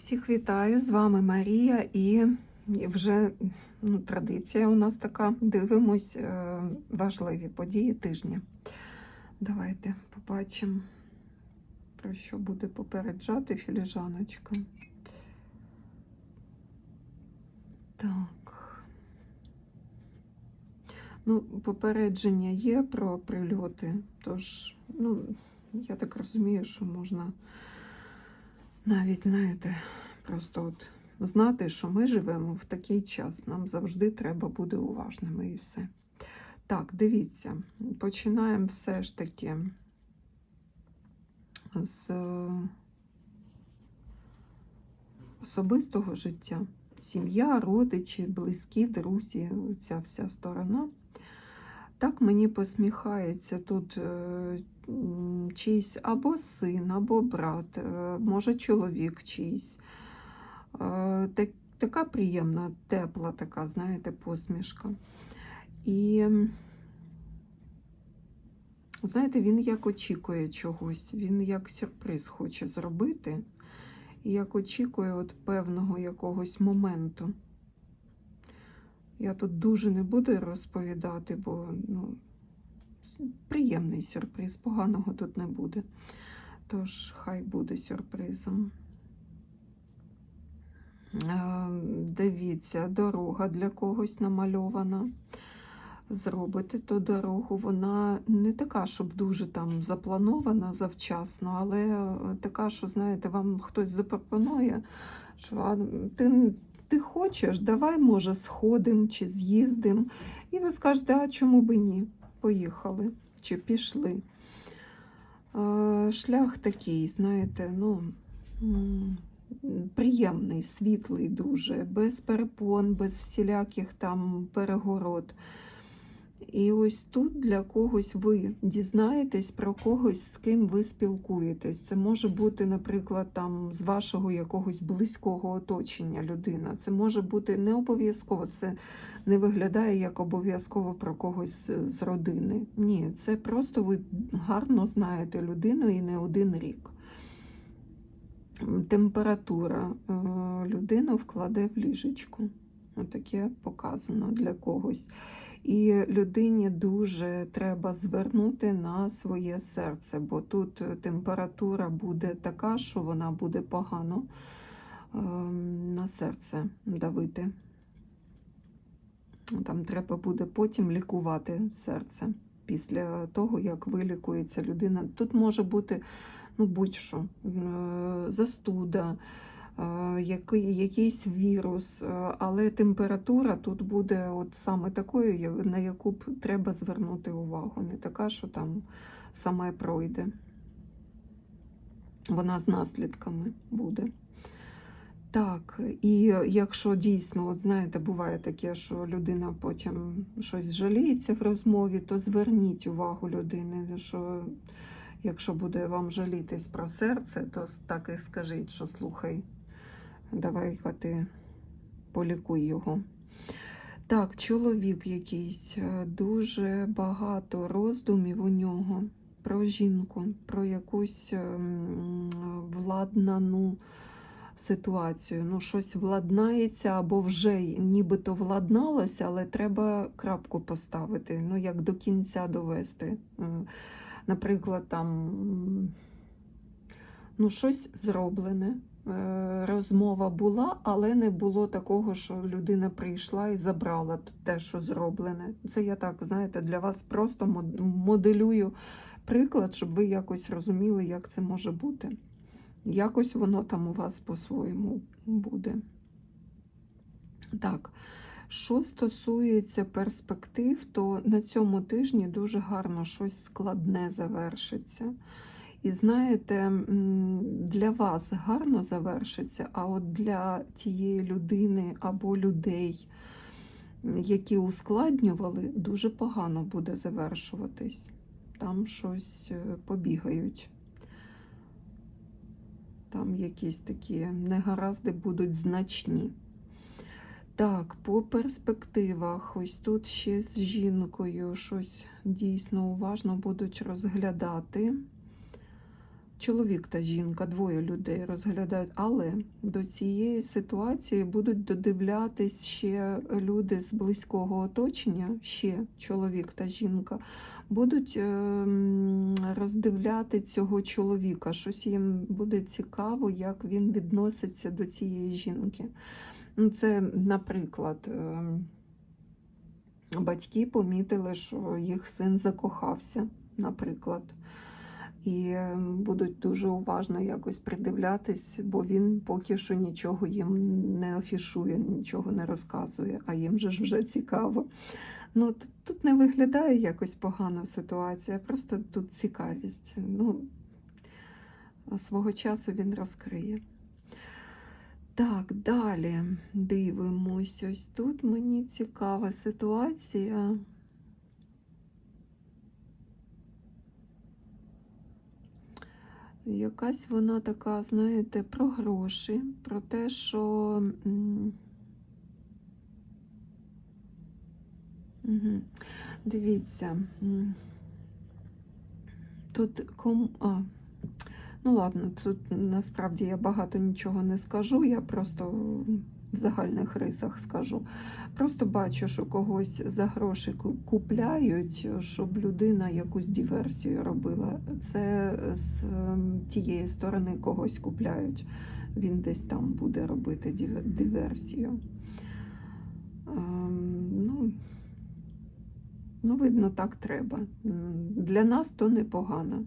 Всіх вітаю, з вами Марія, і вже ну, традиція у нас така. Дивимось е, важливі події тижня. Давайте побачимо, про що буде попереджати філіжаночка. Так. Ну, попередження є про прильоти, тож, ну, я так розумію, що можна навіть, знаєте, просто от знати, що ми живемо в такий час. Нам завжди треба бути уважними і все. Так, дивіться, починаємо все ж таки з е, особистого життя. Сім'я, родичі, близькі, друзі, ця вся сторона. Так мені посміхається тут е, чийсь або син, або брат, е, може чоловік чийсь. Е, так- Така приємна, тепла, така, знаєте, посмішка. І знаєте, він як очікує чогось, він як сюрприз хоче зробити, і як очікує от певного якогось моменту. Я тут дуже не буду розповідати, бо ну, приємний сюрприз, поганого тут не буде. Тож хай буде сюрпризом. Е, Дивіться, дорога для когось намальована. Зробите ту дорогу, вона не така, щоб дуже там запланована завчасно, але е, така, що, знаєте, вам хтось запропонує, що а, ти, ти хочеш, давай, може, сходимо чи з'їздимо. І ви скажете, а чому би ні? Поїхали чи пішли. Е, Шлях такий, знаєте, ну. приємний, світлий дуже, без перепон, без всіляких там перегород. І ось тут для когось ви дізнаєтесь про когось, з ким ви спілкуєтесь. Це може бути, наприклад, там з вашого якогось близького оточення людина. Це може бути не обов'язково, це не виглядає як обов'язково про когось з- родини. Ні, це просто ви гарно знаєте людину і не один рік температура е, людину вкладе в ліжечку. Отаке показано для когось. І людині дуже треба звернути на своє серце, бо тут температура буде така, що вона буде погано е, на серце давити. Там треба буде потім лікувати серце після того, як вилікується людина. Тут може бути ну, будь-що, е, застуда, е, який, якийсь вірус, е, але температура тут буде от саме такою, на яку б треба звернути увагу. Не така, що там саме пройде. Вона з наслідками буде. Так, і якщо дійсно, от знаєте, буває таке, що людина потім щось жаліється в розмові, то зверніть увагу людини, що якщо буде вам жалітись про серце, то так і скажіть, що слухай, давай-ка ти полікуй його. Так, чоловік якийсь, е, дуже багато роздумів у нього про жінку, про якусь ем, владнану ситуацію. Ну, щось владнається або вже нібито владналося, але треба крапку поставити, ну, як до кінця довести. Наприклад, там ну, щось зроблене. Е, Розмова була, але не було такого, що людина прийшла і забрала те, що зроблене. Це я так, знаєте, для вас просто моделюю приклад, щоб ви якось розуміли, як це може бути. Якось воно там у вас по-своєму буде. Так, що стосується перспектив, то на цьому тижні дуже гарно щось складне завершиться. І знаєте, для вас гарно завершиться, а от для тієї людини або людей, які ускладнювали, дуже погано буде завершуватись. Там щось е, побігають. Там якісь такі негаразди будуть значні. Так, по перспективах, ось тут ще з жінкою щось дійсно уважно будуть розглядати. Чоловік та жінка, двоє людей розглядають, але до цієї ситуації будуть додивлятись ще люди з близького оточення, ще чоловік та жінка, будуть ем, роздивляти цього чоловіка. Щось їм буде цікаво, як він відноситься до цієї жінки. Ну, Це, наприклад, ем, батьки помітили, що їх син закохався, наприклад. І е, будуть дуже уважно якось придивлятись, бо він поки що нічого їм не афішує, нічого не розказує, а їм же ж вже цікаво. Ну, тут не виглядає якось погана ситуація, просто тут цікавість. Ну, свого часу він розкриє. Так, далі дивимось. Ось тут мені цікава ситуація. Якась вона така, знаєте, про гроші, про те, що. Дивіться. Тут ком. А, ну ладно, тут насправді я багато нічого не скажу, я просто в загальних рисах скажу. Просто бачу, що когось за гроші купляють, щоб людина якусь диверсію робила. Це з ем, тієї сторони когось купляють. Він десь там буде робити диверсію. Ем, Ну, ну, видно, так треба. Для нас то непогано.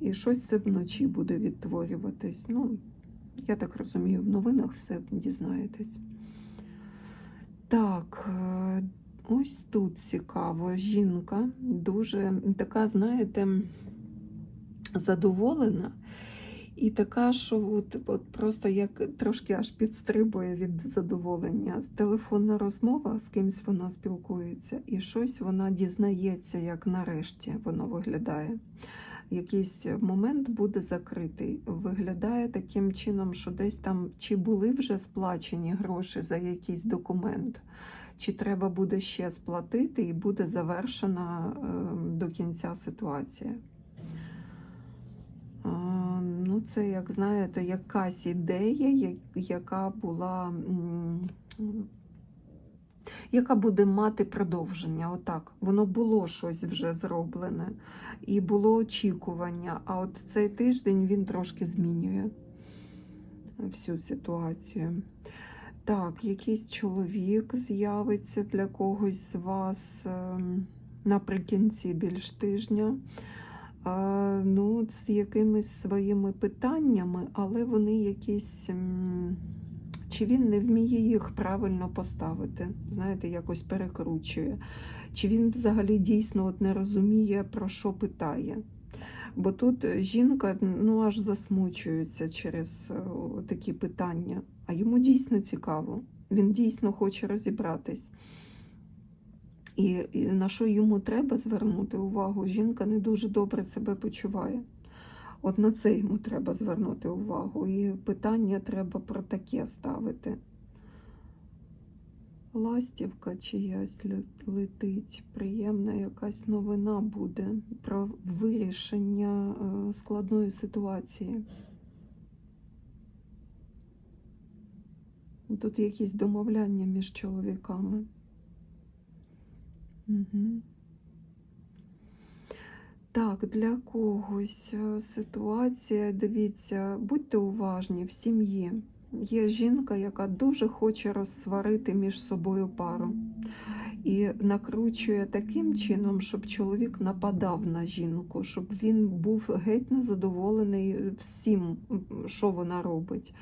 І щось це вночі буде відтворюватись. Ну, я так розумію, в новинах все дізнаєтесь. Так, е, ось тут цікаво. Жінка дуже така, знаєте, задоволена. І така, що от, от просто як трошки аж підстрибує від задоволення. Телефонна розмова, з кимсь вона спілкується, і щось вона дізнається, як нарешті воно виглядає. Якийсь момент буде закритий. Виглядає таким чином, що десь там чи були вже сплачені гроші за якийсь документ, чи треба буде ще сплатити, і буде завершена е, до кінця ситуація. Ну, це, як знаєте, якась ідея, яка була, яка буде мати продовження. Отак. Воно було щось вже зроблене, і було очікування. А от цей тиждень він трошки змінює всю ситуацію. Так, якийсь чоловік з'явиться для когось з вас ем, наприкінці більш тижня. Ну, з якимись своїми питаннями, але вони якісь. Чи він не вміє їх правильно поставити, знаєте, якось перекручує. Чи він взагалі дійсно от не розуміє, про що питає. Бо тут жінка ну, аж засмучується через е, такі питання. А йому дійсно цікаво. Він дійсно хоче розібратись. І, і на що йому треба звернути увагу? Жінка не дуже добре себе почуває. От на це йому треба звернути увагу. І питання треба про таке ставити. Ластівка чиясь летить, приємна якась новина буде про вирішення е, складної ситуації. Тут якісь домовляння між чоловіками. Угу. Так, для когось е, ситуація, дивіться, будьте уважні в сім'ї. Є жінка, яка дуже хоче розсварити між собою пару і накручує таким чином, щоб чоловік нападав на жінку, щоб він був геть незадоволений всім, що вона робить.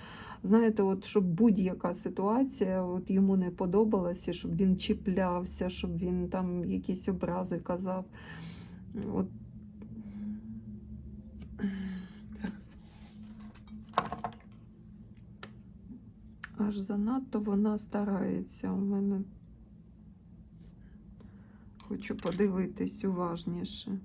Знаєте, от щоб будь-яка ситуація от йому не подобалася, щоб він чіплявся, щоб він там якісь образи казав. От Аж занадто вона старається. У мене хочу подивитись уважніше.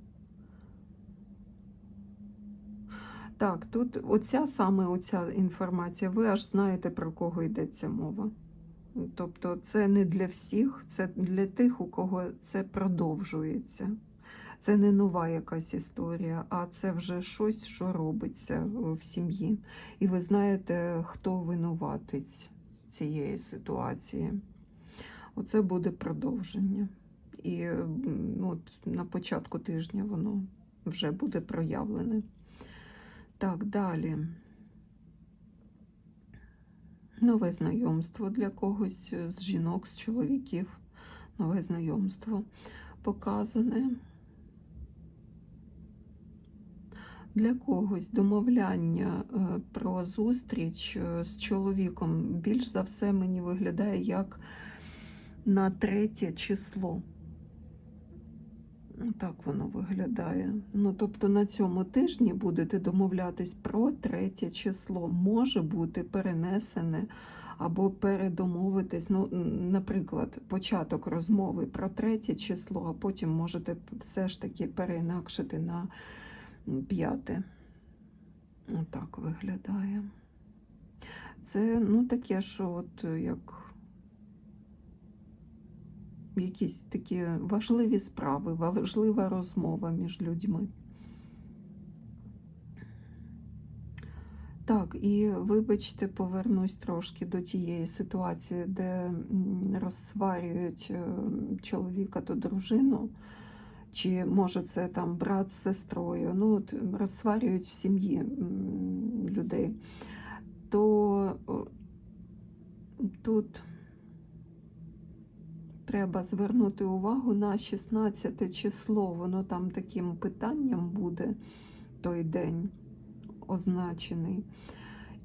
Так, тут оця саме оця інформація, ви аж знаєте, про кого йдеться мова. Тобто це не для всіх, це для тих, у кого це продовжується. Це не нова якась історія, а це вже щось, що робиться в сім'ї. І ви знаєте, хто винуватець цієї ситуації. Оце буде продовження. І от на початку тижня воно вже буде проявлене. Так, далі. Нове знайомство для когось з жінок, з чоловіків. Нове знайомство показане. Для когось домовляння е, про зустріч е, з чоловіком більш за все мені виглядає як на третє число. Так воно виглядає. Ну, тобто на цьому тижні будете домовлятись про третє число. Може бути перенесене або передомовитись. Ну, наприклад, початок розмови про третє число, а потім можете все ж таки переінакшити на п'яте. Отак виглядає. Це ну, таке, що от е, як якісь такі важливі справи, важлива розмова між людьми. Так, і вибачте, повернусь трошки до тієї ситуації, де розсварюють е, чоловіка та дружину, чи може це там брат з сестрою, ну от розсварюють в сім'ї людей, то тут треба звернути увагу на 16 число. Воно там таким питанням буде той день означений.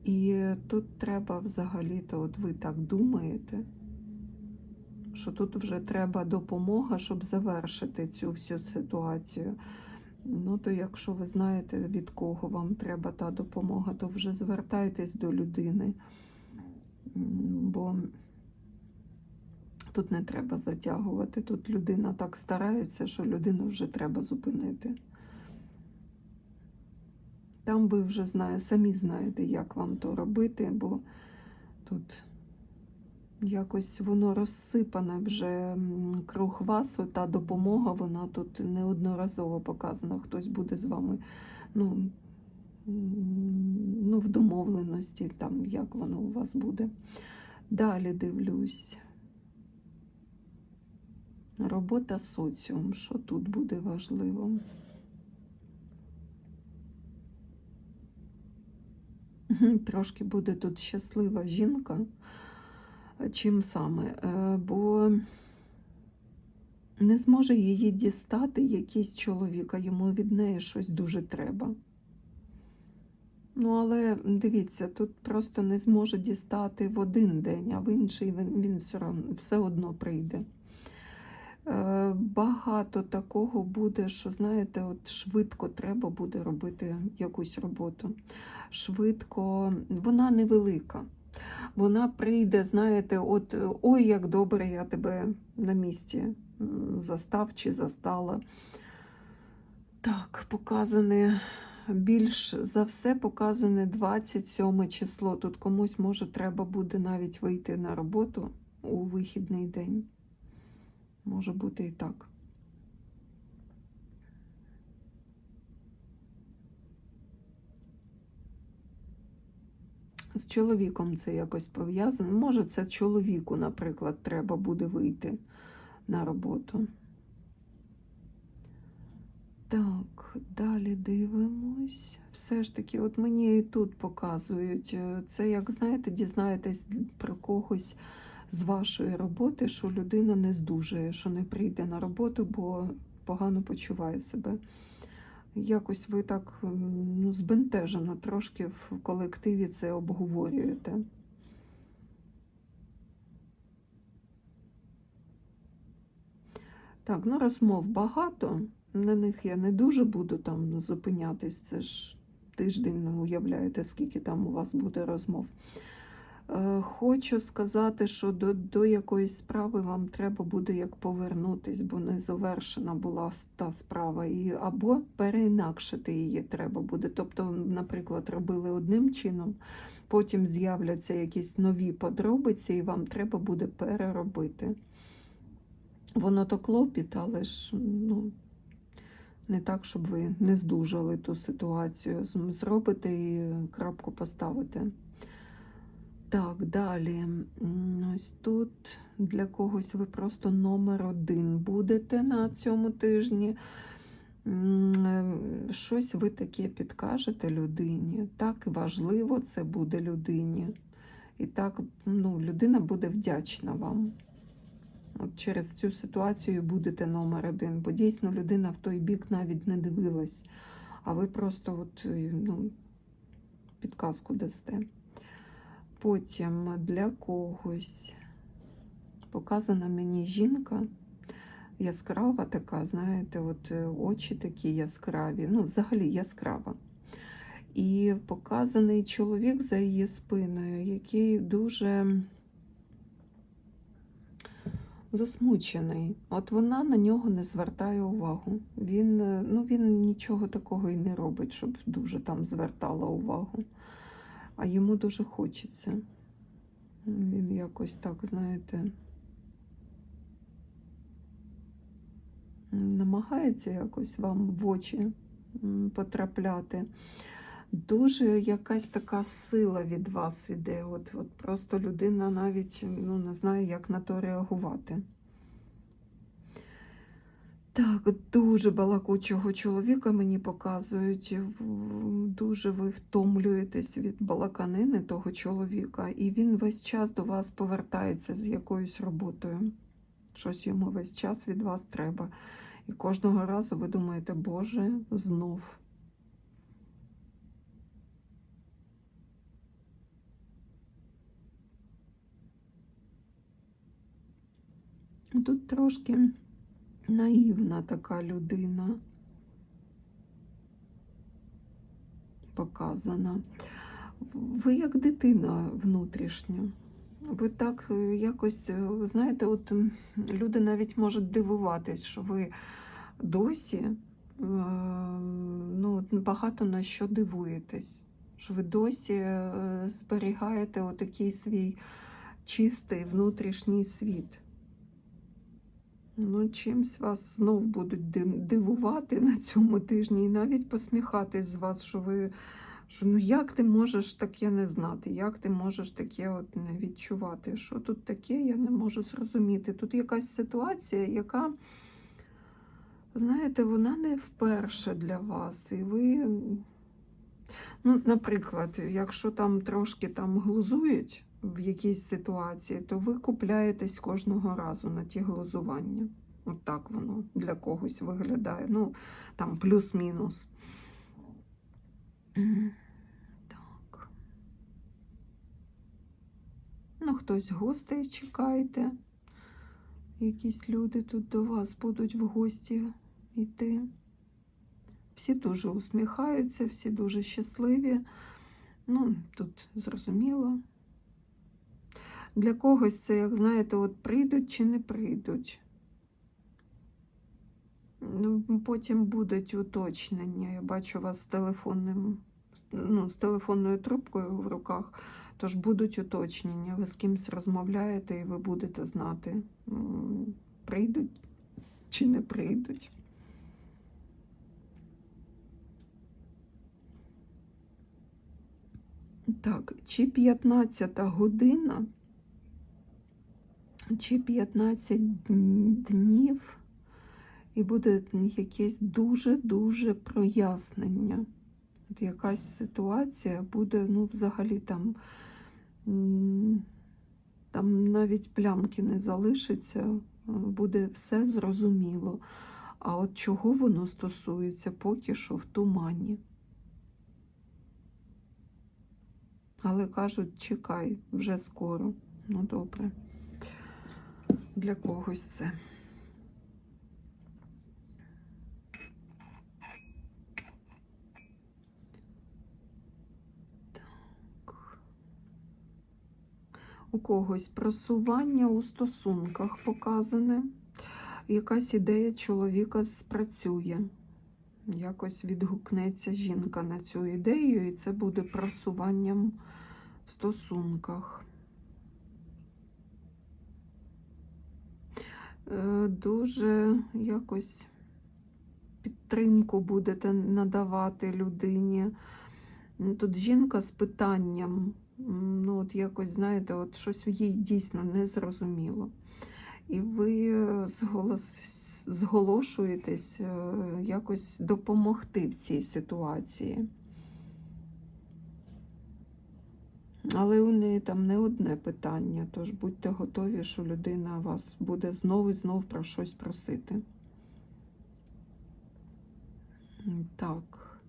І тут треба взагалі-то, от ви так думаєте, що тут вже треба допомога, щоб завершити цю всю ситуацію. Ну, то якщо ви знаєте, від кого вам треба та допомога, то вже звертайтесь до людини. Бо Тут не треба затягувати. Тут людина так старається, що людину вже треба зупинити. Там ви вже знає, самі знаєте, як вам то робити, бо тут якось воно розсипане вже круг вас. Та допомога, вона тут неодноразово показана. Хтось буде з вами ну, ну, в домовленості, там, як воно у вас буде. Далі дивлюсь. Робота соціум, що тут буде важливо? Трошки буде тут щаслива жінка. Чим саме? Е, Бо не зможе її дістати якийсь чоловік, а йому від неї щось дуже треба. Ну, але дивіться, тут просто не зможе дістати в один день, а в інший він, він все, все одно прийде. Е, Багато такого буде, що, знаєте, от швидко треба буде робити якусь роботу. Швидко, вона невелика. Вона прийде, знаєте, от ой, як добре я тебе на місці застав чи застала. Так, показане більш за все показане 27 число. Тут комусь може треба буде навіть вийти на роботу у вихідний день. Може бути і так. З чоловіком це якось пов'язано. Може, це чоловіку, наприклад, треба буде вийти на роботу. Так, далі дивимось. Все ж таки, от мені і тут показують. е, Це, як знаєте, дізнаєтесь про когось з вашої роботи, що людина не здужує, що не прийде на роботу, бо погано почуває себе. Якось ви так ну, збентежено трошки в колективі це обговорюєте. Так, ну розмов багато. На них я не дуже буду там зупинятись. Це ж тиждень, ну, уявляєте, скільки там у вас буде розмов. Е, Хочу сказати, що до, до якоїсь справи вам треба буде як повернутись, бо не завершена була та справа, і, або переінакшити її треба буде. Тобто, наприклад, робили одним чином, потім з'являться якісь нові подробиці, і вам треба буде переробити. Воно то клопіт, але ж ну, Не так, щоб ви не здужали ту ситуацію. З- Зробите і крапку поставите. Так, далі. Ось тут для когось ви просто номер один будете на цьому тижні. Е, Щось ви таке підкажете людині. Так важливо це буде людині. І так ну, людина буде вдячна вам. От через цю ситуацію будете номер один, бо дійсно людина в той бік навіть не дивилась, а ви просто от, ну, підказку дасте. Потім для когось показана мені жінка яскрава така, знаєте, от е, очі такі яскраві, ну, взагалі яскрава. І показаний чоловік за її спиною, який дуже засмучений. От вона на нього не звертає увагу. Він, е, ну, він нічого такого і не робить, щоб дуже там звертала увагу. А йому дуже хочеться. Він якось так, знаєте, намагається якось вам в очі потрапляти. Дуже якась така сила від вас іде. От, от просто людина навіть ну, не знає, як на то реагувати. Так, дуже балакучого чоловіка мені показують. Дуже ви втомлюєтесь від балаканини того чоловіка, і він весь час до вас повертається з якоюсь роботою. Щось йому весь час від вас треба. І кожного разу ви думаєте, Боже, знов. Тут трошки наївна така людина показана. Ви як дитина внутрішня. Ви так е, якось, е, знаєте, от люди навіть можуть дивуватись, що ви досі е, ну, багато на що дивуєтесь, що ви досі зберігаєте отакий свій чистий внутрішній світ. Ну, чимсь вас знов будуть дивувати на цьому тижні і навіть посміхатись з вас, що ви. Що, ну як ти можеш таке не знати? Як ти можеш таке от не відчувати? Що тут таке, я не можу зрозуміти. Тут якась ситуація, яка, знаєте, вона не вперше для вас. І ви, ну, наприклад, якщо там трошки там глузують в якійсь ситуації, то ви купляєтесь кожного разу на ті глузування. От так воно для когось виглядає. Ну, там плюс-мінус. Так. Ну, хтось гостей чекайте. Якісь люди тут до вас будуть в гості йти. Всі дуже усміхаються, всі дуже щасливі. Ну, тут зрозуміло. Для когось це, як знаєте, от прийдуть чи не прийдуть. Ну, Потім будуть уточнення. Я бачу вас з телефонним, ну, з телефонною трубкою в руках. Тож будуть уточнення. Ви з кимось розмовляєте, і ви будете знати, прийдуть чи не прийдуть. Так, чи 15 година, чи 15 днів, і буде якесь дуже-дуже прояснення. От якась ситуація буде, ну, взагалі там, там навіть плямки не залишиться, буде все зрозуміло. А от чого воно стосується, поки що в тумані. Але кажуть, чекай, вже скоро. Ну, добре. Для когось це. Так. У когось просування у стосунках показане. Якась ідея чоловіка спрацює. Якось відгукнеться жінка на цю ідею, і це буде просуванням в стосунках. Е, Дуже якось підтримку будете надавати людині. Ну, Тут жінка з питанням, ну от якось, знаєте, от щось їй дійсно не зрозуміло. І ви е, зголошуєтесь е, якось допомогти в цій ситуації. Але у неї там не одне питання, тож будьте готові, що людина вас буде знову і знову про щось просити. Так.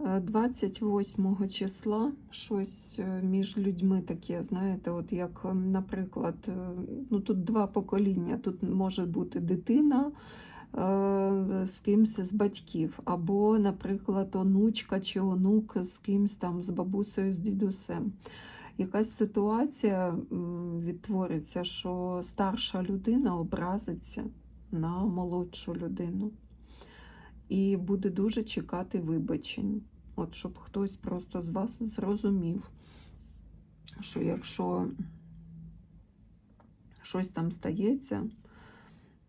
Е, 28 числа щось е, між людьми таке, знаєте, от як, е, наприклад, е, ну тут два покоління. Тут може бути дитина е, з кимсь з батьків, або, наприклад, онучка чи онук з кимсь там, з бабусею, з дідусем. Якась ситуація відтвориться, що старша людина образиться на молодшу людину і буде дуже чекати вибачень. От щоб хтось просто з вас зрозумів, що якщо щось там стається,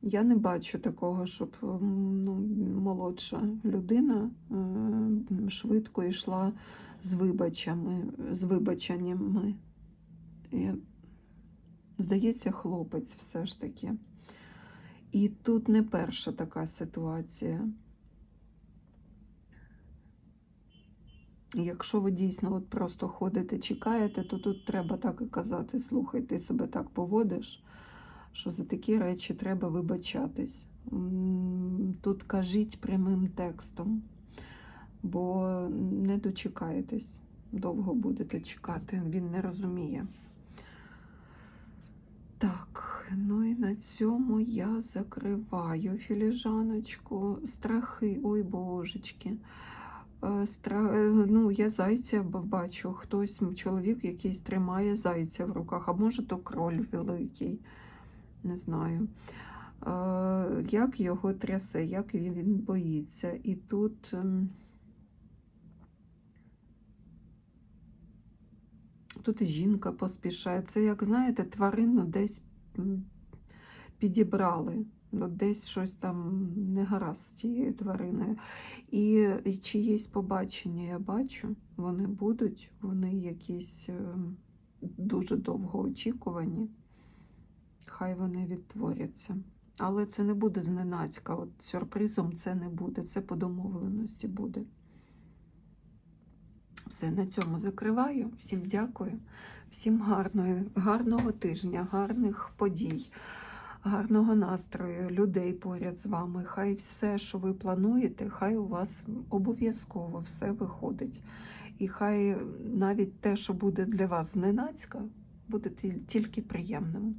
я не бачу такого, щоб ну, молодша людина е, швидко йшла з вибачами, з вибаченнями. І, Здається, хлопець все ж таки. І тут не перша така ситуація. Якщо ви дійсно от просто ходите, чекаєте, то тут треба так і казати: слухай, ти себе так поводиш, що за такі речі треба вибачатись. Тут кажіть прямим текстом, бо не дочекаєтесь, довго будете чекати, він не розуміє. Так, ну і на цьому я закриваю філіжаночку. Страхи, ой божечки. Е, Стра... е, Ну, я зайця бачу, хтось, чоловік якийсь тримає зайця в руках, а може то кроль великий, не знаю. Е, Як його трясе, як він боїться. І тут ем, тут жінка поспішає. Це, як знаєте, тварину десь підібрали. Ну, десь щось там не гаразд з тією твариною. І, і чиєсь побачення я бачу, вони будуть, вони якісь е, дуже довго очікувані. Хай вони відтворяться. Але це не буде зненацька. От сюрпризом це не буде, це по домовленості буде. Все, на цьому закриваю. Всім дякую, всім гарної, гарного тижня, гарних подій гарного настрою, людей поряд з вами. Хай все, що ви плануєте, хай у вас обов'язково все виходить. І хай навіть те, що буде для вас зненацька, буде тільки приємним.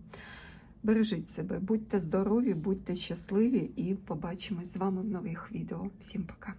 Бережіть себе, будьте здорові, будьте щасливі і побачимось з вами в нових відео. Всім пока!